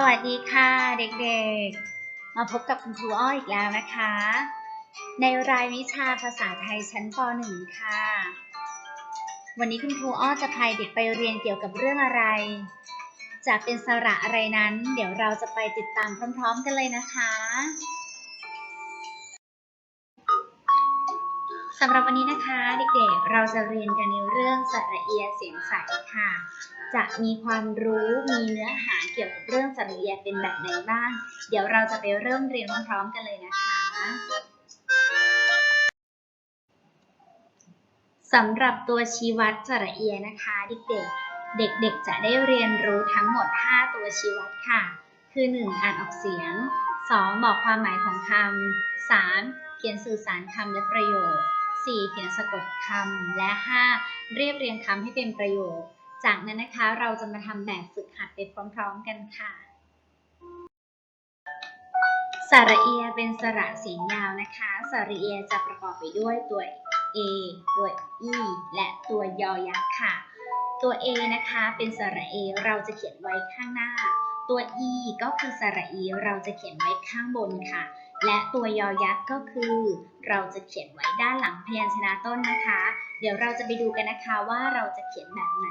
สวัสดีค่ะเด็กๆ มาพบกับคุณครูอ้ออีกแล้วนะคะ ในรายวิชาภาษาไทยชั้นป .1 ค่ะ วันนี้คุณครูอ้อจะพาเด็กไปเรียนเกี่ยวกับเรื่องอะไร จะเป็นสระอะไรนั้น เดี๋ยวเราจะไปติดตามพร้อม ๆ กันเลยนะคะ สำหรับวันนี้นะคะเด็กๆ เราจะเรียนกันในเรื่องสระเอียเสียงใสค่ะ จะมีความรู้มีเนื้อหาเกี่ยวกับเรื่องสระเอียเป็นแบบไหนบ้าง เดี๋ยวเราจะไปเริ่มเรียนพร้อมๆกันเลยนะคะสำหรับตัวชี้วัดสระเอียนะคะเด็กๆ เด็กๆ จะได้เรียนรู้ทั้งหมด 5 ตัวชี้วัดค่ะ คือ 1. อ่านออกเสียง 2. บอกความหมายของคำ 3. เขียนสื่อสารคำและประโยค 4. เขียนสะกดคำ และ 5. เรียบเรียงคำให้เป็นประโยค จากนั้นนะคะเราจะมาทำแบบฝึกหัดไปพร้อมๆกันค่ะ สระเอียเป็นสระเสียงยาวนะคะ สระเอียจะประกอบไปด้วยตัว A ตัว E และตัวยอยักษ์ค่ะ ตัว A นะคะเป็นสระ A เราจะเขียนไว้ข้างหน้า ตัว E ก็คือสระ E เราจะเขียนไว้ข้างบนค่ะ และตัวยอยักษ์ก็คือ เราจะเขียนไว้ด้านหลังพยัญชนะต้นนะคะ เดี๋ยวเราจะไปดูกันนะคะว่าเราจะเขียนแบบไหน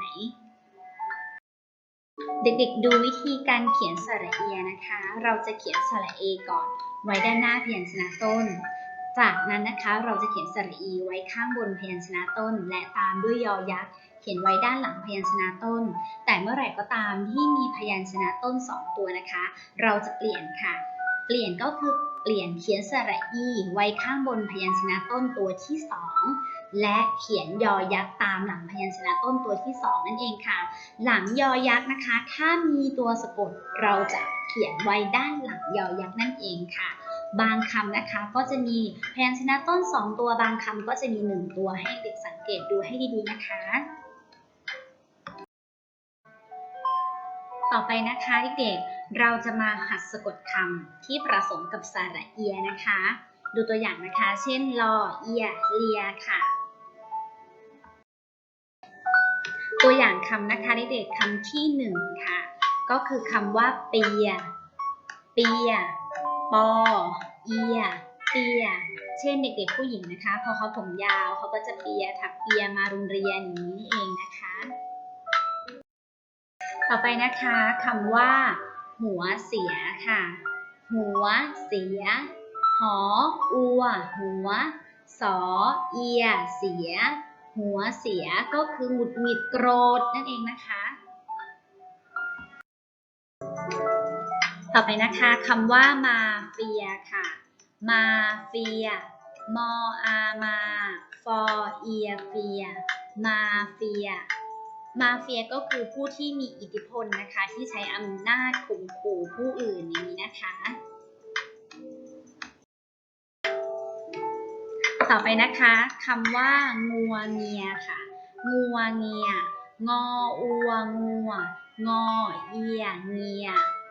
เด็กๆดูวิธีการเขียนสระเอียนะคะ เราจะเขียนสระเอก่อน ไว้ด้านหน้าพยัญชนะต้น จากนั้นนะคะเราจะเขียนสระอีไว้ข้างบนพยัญชนะต้น และตามด้วยยอยักษ์เขียนไว้ด้านหลังพยัญชนะต้น แต่เมื่อไหร่ก็ตามที่มีพยัญชนะต้น 2 ตัวนะคะ เราจะเปลี่ยนค่ะ เปลี่ยนก็คือเปลี่ยนเขียนสระอีไว้ข้างบนพยัญชนะต้นตัวที่ 2 และเขียนยอยักษ์ตามหลังพยัญชนะต้นตัวที่ 2 นั่นเองค่ะ หลังยอยักษ์นะคะ ถ้ามีตัวสะกดเราจะเขียนไว้ด้านหลังยอยักษ์นั่นเองค่ะบางคำนะคะก็จะมีพยัญชนะต้น 2 ตัวบางคำก็จะมี 1 ตัวให้เด็กสังเกตดูให้ดีๆนะคะ ต่อไปนะคะเด็กๆ เราจะมาหัดสะกดคำที่ประสมกับสระเอียนะคะ ดูตัวอย่างนะคะ เช่นลอเอียเลียค่ะ ตัวอย่างคำนะคะเด็กๆคำที่หนึ่งค่ะ ก็คือคำว่าเปีย เปีย ปอ เอีย เปีย เช่นเด็กๆผู้หญิงนะคะ พอเขาผมยาวเขาก็จะเปียถักเปียมาโรงเรียนอย่างนี้เองนะคะ ต่อไปนะคะคำว่า หัวเสียค่ะ หัวเสีย หออัว หัว สอเอีย เสีย หัวเสียก็คือหงุดหงิดโกรธนั่นเองนะคะ ต่อไปนะคะคำว่ามาเฟียค่ะ มาเฟีย มออามา ฟอเอียเฟีย มาเฟีย มาเฟียก็คือผู้ที่มีอิทธิพลนะคะ ที่ใช้อำนาจข่มขู่ผู้อื่นอย่างนี้นะคะ ต่อไปนะคะคำว่างัวเงียค่ะงัวเงียงออัวงัวงอเอียเงีย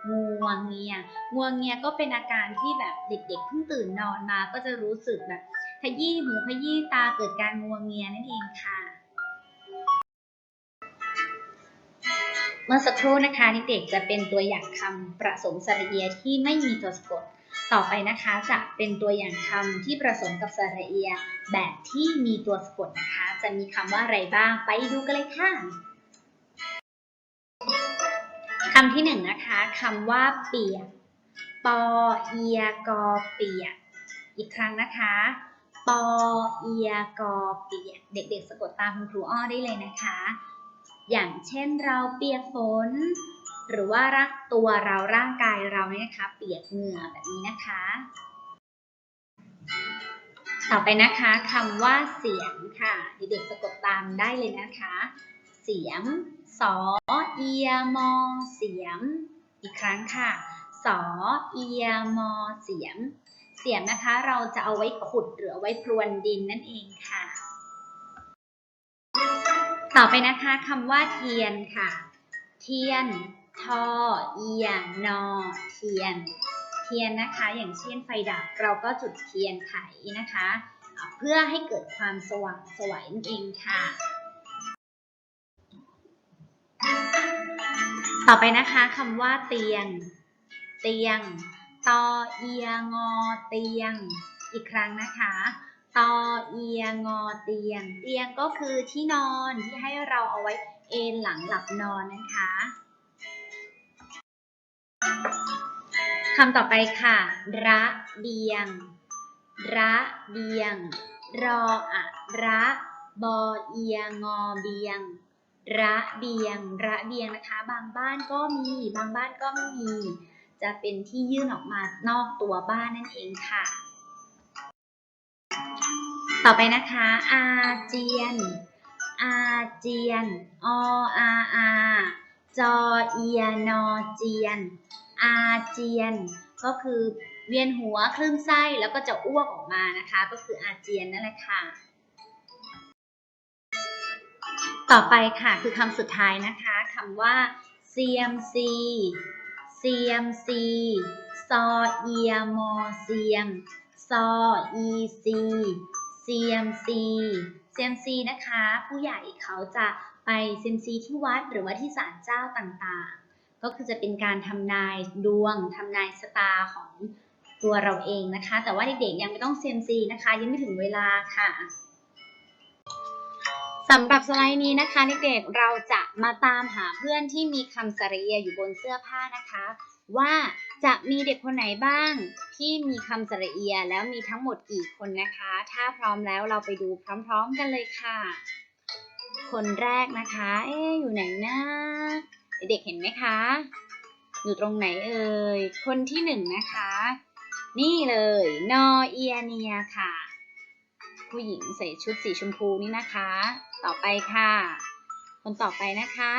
งัวเงียงัวเงียก็เป็นอาการที่แบบเด็กๆเพิ่งตื่นนอนมาก็จะรู้สึกแบบขยี้หูขยี้ตาเกิดการงัวเงียนั่นเองค่ะ เมื่อสักครู่นะคะเด็กๆจะเป็นตัวอย่างคำประสมสระเอียที่ไม่มีตัวสะกด ต่อไปนะคะจะเป็นตัวอย่างคำที่ประสมกับสระเอีย แบบที่มีตัวสะกดนะคะ จะมีคำว่าอะไรบ้างไปดูกันเลยค่ะคำที่หนึ่งนะคะคำว่าเปียกปอเอียกอเปียกอีกครั้งนะคะปอเอียกอเปียกเด็กๆ สะกดตามคุณครูอ้อได้เลยนะคะ อย่างเช่นเราเปียกฝน หรือว่ารักตัวเราร่างกายเราเนี่ยนะคะ เปียกเหงื่อแบบนี้นะคะ ต่อไปนะคะคำว่าเสียงค่ะเด็กๆสะกดตามได้เลยนะคะ เสียงสอเอียมอเสียงอีกครั้งค่ะสอเอียมอเสียงเสียงนะคะเราจะเอาไว้ขุดหรือเอาไว้พรวนดินนั่นเองค่ะ ต่อไปนะคะคำว่าเทียนค่ะ เทียน ทอ เอียนอ เทียน เทียนนะคะ อย่างเช่นไฟดับเราก็จุดเทียนไขนะคะ เพื่อให้เกิดความสว่างสวยนั่นเองค่ะ ต่อไปนะคะคำว่าเตียง เตียง ตอ เอียงอ เตียง อีกครั้งนะคะ ตอเอียงอเตียง เตียงก็คือที่นอนที่ให้เราเอาไว้เอนหลังหลับนอนนะคะคำต่อไปค่ะ ระเบียง ระเบียง รออะระบอเอียงอเบียง ระเบียง ระเบียงนะคะ บางบ้านก็มี บางบ้านก็ไม่มี จะเป็นที่ยื่นออกมานอกตัวบ้านนั่นเองค่ะ ต่อไปนะคะ อาเจียน อาเจียน ออาอาจอเอียนอเจียน อาเจียน ก็คือเวียนหัวคลื่นไส้แล้วก็จะอ้วกออกมานะคะ ก็คืออาเจียนนั่นแหละค่ะ ต่อไปค่ะคือคำสุดท้ายนะคะคำว่า CMC CMC ซอเอียมอเซียมซออีซี CMC CMC นะคะ ผู้ใหญ่เขาจะไป CMC ที่วัดหรือว่าที่ศาลเจ้าต่างๆ ก็คือจะเป็นการทำนายดวงทำนายชะตาของตัวเราเองนะคะ แต่ว่าเด็กๆยังไม่ต้อง CMC นะคะ ยังไม่ถึงเวลาค่ะสำหรับสไลด์นี้นะคะเด็กๆเราจะมาตามหาเพื่อนที่มีคำสระเยอยู่บนเสื้อผ้านะคะ ว่าจะมีเด็กคนไหนบ้างที่มีคำสระเอียแล้วมีทั้งหมดกี่คนนะคะ ถ้าพร้อมแล้วเราไปดูพร้อมๆกันเลยค่ะ คนแรกนะคะ เอ๊อยู่ไหนนะเด็กเห็นไหมคะ อยู่ตรงไหนเอ่ย คนที่หนึ่งนะคะ นี่เลย นอเอียเนียค่ะ ผู้หญิงใส่ชุดสีชมพูนี่นะคะ ต่อไปค่ะ คนต่อไปนะคะ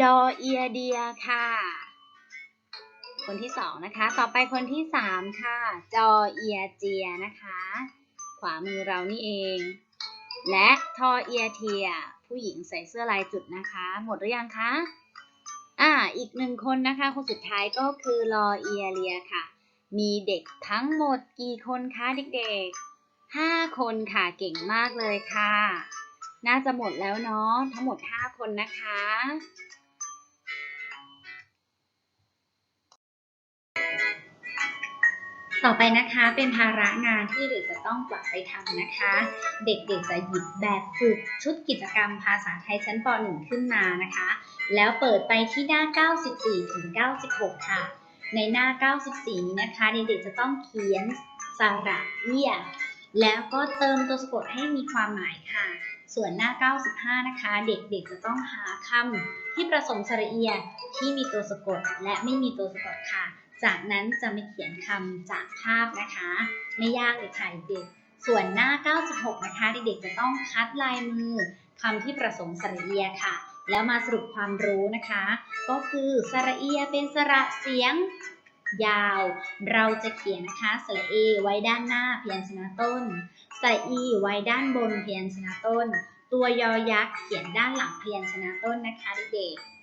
ดอเอียเดียค่ะ คนที่สองนะคะ ต่อไปคนที่สามค่ะ จอเอียเจียนะคะ ขวามือเรานี่เอง และทอเอียเทีย ผู้หญิงใส่เสื้อลายจุดนะคะ หมดหรือยังคะอ่าอีกหนึ่งคนนะคะ คนสุดท้ายก็คือลอเอียเลียค่ะ มีเด็กทั้งหมดกี่คนคะเด็กๆห้าคนค่ะเก่งมากเลยค่ะ น่าจะหมดแล้วเนาะทั้งหมดห้าคนนะคะ ต่อไปนะคะเป็นภาระงานที่เด็กจะต้องกลับไปทำนะคะ เด็กๆจะหยิบแบบฝึกชุดกิจกรรมภาษาไทยชั้นป .1 ขึ้นมานะคะ แล้วเปิดไปที่หน้า 94 ถึง 96 ค่ะ ในหน้า 94 นี้นะคะ เด็กๆจะต้องเขียนสระเอียแล้วก็เติมตัวสะกดให้มีความหมายค่ะ ส่วนหน้า 95 นะคะ เด็กๆจะต้องหาคำที่ประสงค์สระเอียที่มีตัวสะกดและไม่มีตัวสะกดค่ะ จากนั้นจะมาเขียนคำจากภาพนะคะ ไม่ยากเลยค่ะเด็กๆส่วนหน้า 96 นะคะเด็กๆจะต้องคัดลายมือคำที่ประสงค์สระเอียค่ะ แล้วมาสรุปความรู้นะคะ ก็คือสระเอียเป็นสระเสียงยาว เราจะเขียนนะคะสระเอไว้ด้านหน้าพยัญชนะต้นสระอีไว้ด้านบนพยัญชนะต้น ตัวยอยักษ์เขียนด้านหลังพยัญชนะต้นนะคะเด็กๆ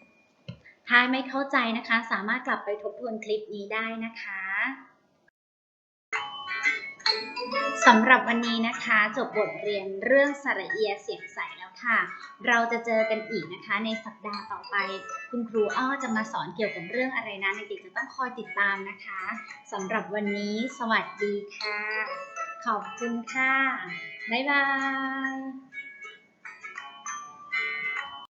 ถ้าไม่เข้าใจนะคะ สามารถกลับไปทบทวนคลิปนี้ได้นะคะสำหรับวันนี้นะคะ จบบทเรียนเรื่องสระเอียเสียงใสแล้วค่ะ เราจะเจอกันอีกนะคะ ในสัปดาห์ต่อไป คุณครูอ้อจะมาสอนเกี่ยวกับเรื่องอะไรนะเด็กๆจะต้องคอยติดตามนะคะสำหรับวันนี้สวัสดีค่ะ ขอบคุณค่ะ บ๊ายบาย